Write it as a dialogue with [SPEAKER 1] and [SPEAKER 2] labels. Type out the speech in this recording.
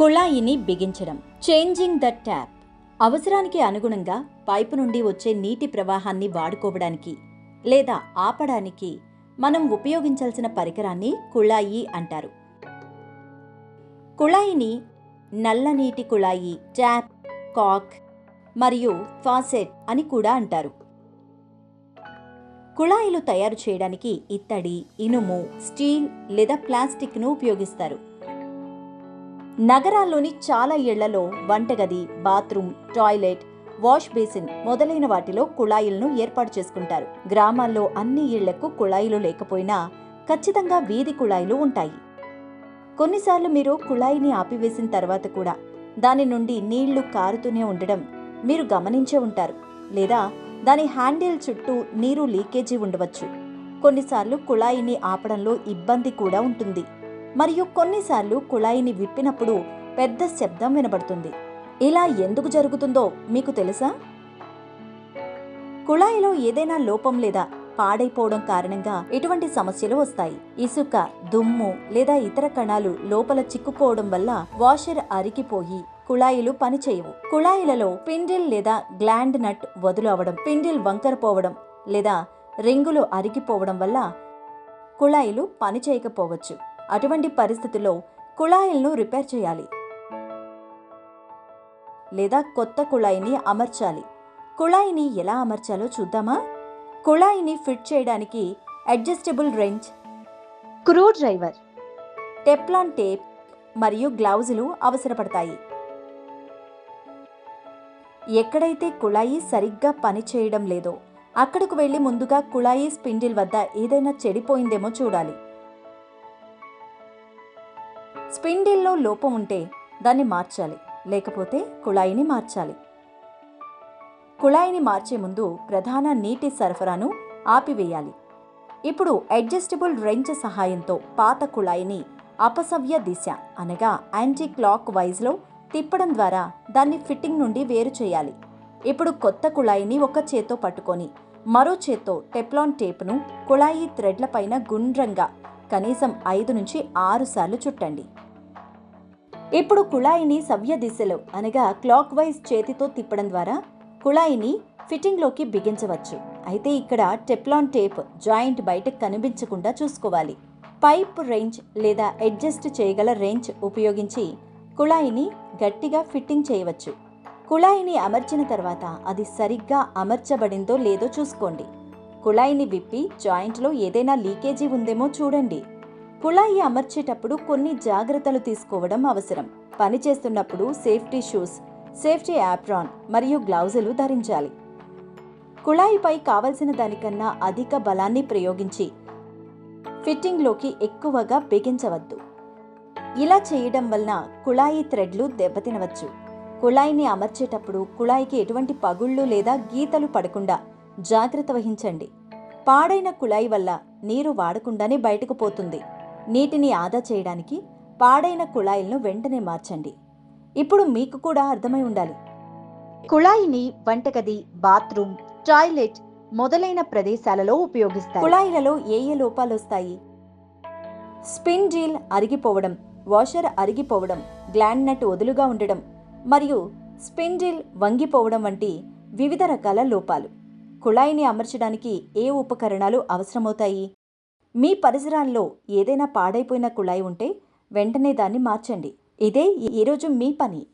[SPEAKER 1] కుళాయిని బిగించడం. Changing the tap. అవసరానికి అనుగుణంగా pipe నుండి వచ్చే నీటి ప్రవాహాన్ని వాడుకోవడానికి లేదా ఆపడానికి మనం ఉపయోగించాల్సిన పరికరాన్ని కుళాయి అంటారు. కుళాయిని నల్లనీటి కుళాయి ట్యాప్ కాక్ మరియు ఫాసెట్ అని కూడా అంటారు. కుళాయిలు తయారు చేయడానికి ఇత్తడి ఇనుము స్టీల్ లేదా ప్లాస్టిక్ను ఉపయోగిస్తారు. నగరాల్లోని చాలా ఇళ్ళలో వంటగది బాత్రూమ్ టాయిలెట్ వాష్ బేసిన్ మొదలైన వాటిలో కుళాయిలను ఏర్పాటు చేసుకుంటారు. గ్రామాల్లో అన్ని ఇళ్ళకు కుళాయిలు లేకపోయినా ఖచ్చితంగా వీధి కుళాయిలు ఉంటాయి. కొన్నిసార్లు మీరు కుళాయిని ఆపివేసిన తర్వాత కూడా దాని నుండి నీళ్ళు కారుతూనే ఉండడం మీరు గమనించే ఉంటారు. లేదా దాని హ్యాండిల్ చుట్టూ నీరు లీకేజీ ఉండవచ్చు. కొన్నిసార్లు కుళాయిని ఆపడంలో ఇబ్బంది కూడా ఉంటుంది. మరియు కొన్నిసార్లు కుళాయిని విప్పినప్పుడు పెద్ద శబ్దం వినబడుతుంది. ఇలా ఎందుకు జరుగుతుందో మీకు తెలుసా? కుళాయిలో ఏదైనా లోపం లేదా పాడైపోవడం కారణంగా ఎటువంటి సమస్యలు వస్తాయి? ఇసుక దుమ్ము లేదా ఇతర కణాలు లోపల చిక్కుకోవడం వల్ల వాషర్ అరికిపోయి కుళాయిలు పనిచేయవు. కుళాయిలలో పిండిల్ లేదా గ్లాండ్ నట్ వదులు అవడం పిండిల్ వంకరపోవడం లేదా రింగులు అరిగిపోవడం వల్ల కుళాయిలు పనిచేయకపోవచ్చు. అటువంటి పరిస్థితుల్లో కుళాయిలను రిపేర్ చేయాలి. లేదా కొత్త కుళాయిని అమర్చాలి. కుళాయిని ఎలా అమర్చాలో చూద్దామా? కుళాయిని ఫిట్ చేయడానికి adjustable wrench screwdriver Teflon tape మరియు గ్లౌజులు అవసరపడతాయి. ఎక్కడైతే కుళాయి సరిగ్గా పనిచేయడం లేదో అక్కడకు వెళ్ళి ముందుగా కుళాయి స్పిండిల్ వద్ద ఏదైనా చెడిపోయిందేమో చూడాలి. స్పిండిల్లో లోపం ఉంటే దాన్ని మార్చాలి లేకపోతే కుళాయిని మార్చాలి. కుళాయిని మార్చే ముందు ప్రధాన నీటి సరఫరాను ఆపివేయాలి. ఇప్పుడు అడ్జస్టబుల్ రెంచ్ సహాయంతో పాత కుళాయిని అపసవ్య దిశ అనగా యాంటీ క్లాక్ వైజ్లో తిప్పడం ద్వారా దాన్ని ఫిట్టింగ్ నుండి వేరు చేయాలి. ఇప్పుడు కొత్త కుళాయిని ఒక చేత్తో పట్టుకొని మరో చేత్తో టెప్లాన్ టేప్ను కుళాయి థ్రెడ్లపైన గుండ్రంగా కనీసం ఐదు నుంచి ఆరు సార్లు చుట్టండి. ఇప్పుడు కుళాయిని సవ్య దిశలో అనగా క్లాక్ వైజ్ చేతితో తిప్పడం ద్వారా కుళాయిని ఫిట్టింగ్లోకి బిగించవచ్చు. అయితే ఇక్కడ టెప్లాన్ టేప్ జాయింట్ బయటకు కనిపించకుండా చూసుకోవాలి. పైప్ రేంజ్ లేదా అడ్జస్ట్ చేయగల రేంజ్ ఉపయోగించి కుళాయిని గట్టిగా ఫిట్టింగ్ చేయవచ్చు. కుళాయిని అమర్చిన తర్వాత అది సరిగ్గా అమర్చబడిందో లేదో చూసుకోండి. కుళాయిని విప్పి జాయింట్లో ఏదైనా లీకేజీ ఉందేమో చూడండి. కుళాయి అమర్చేటప్పుడు కొన్ని జాగ్రత్తలు తీసుకోవడం అవసరం. పని చేస్తున్నప్పుడు సేఫ్టీ షూస్ సేఫ్టీ యాప్రాన్ మరియు గ్లౌజులు ధరించాలి. కుళాయిపై కావలసిన దానికన్నా అధిక బలాన్ని ప్రయోగించి ఫిట్టింగ్లోకి ఎక్కువగా బిగించవద్దు. ఇలా చేయడం వలన కుళాయి థ్రెడ్లు దెబ్బతినవచ్చు. కుళాయిని అమర్చేటప్పుడు కుళాయికి ఎటువంటి పగుళ్ళు లేదా గీతలు పడకుండా జాగ్రత్త వహించండి. పాడైన కుళాయి వల్ల నీరు వాడకుండానే బయటకు పోతుంది. నీటిని ఆదా చేయడానికి పాడైన కుళాయిలను వెంటనే మార్చండి. ఇప్పుడు మీకు కూడా అర్థమై ఉండాలి. కుళాయిని వంటగది బాత్రూమ్ టాయిలెట్ మొదలైన ప్రదేశాలలో ఉపయోగిస్తారు. కుళాయిలలో ఏ ఏ లోపాలు వస్తాయి? స్పిన్ డ్రిల్ అరిగిపోవడం వాషర్ అరిగిపోవడం గ్లాండ్ నట్ వదులుగా ఉండడం మరియు స్పిన్ డ్రిల్ వంగిపోవడం వంటి వివిధ రకాల లోపాలు. కుళాయిని అమర్చడానికి ఏ ఉపకరణాలు అవసరమవుతాయి? మీ పరిసరాల్లో ఏదైనా పాడైపోయిన కుళాయి ఉంటే వెంటనే దాన్ని మార్చండి. ఇదే ఈరోజు మీ పని.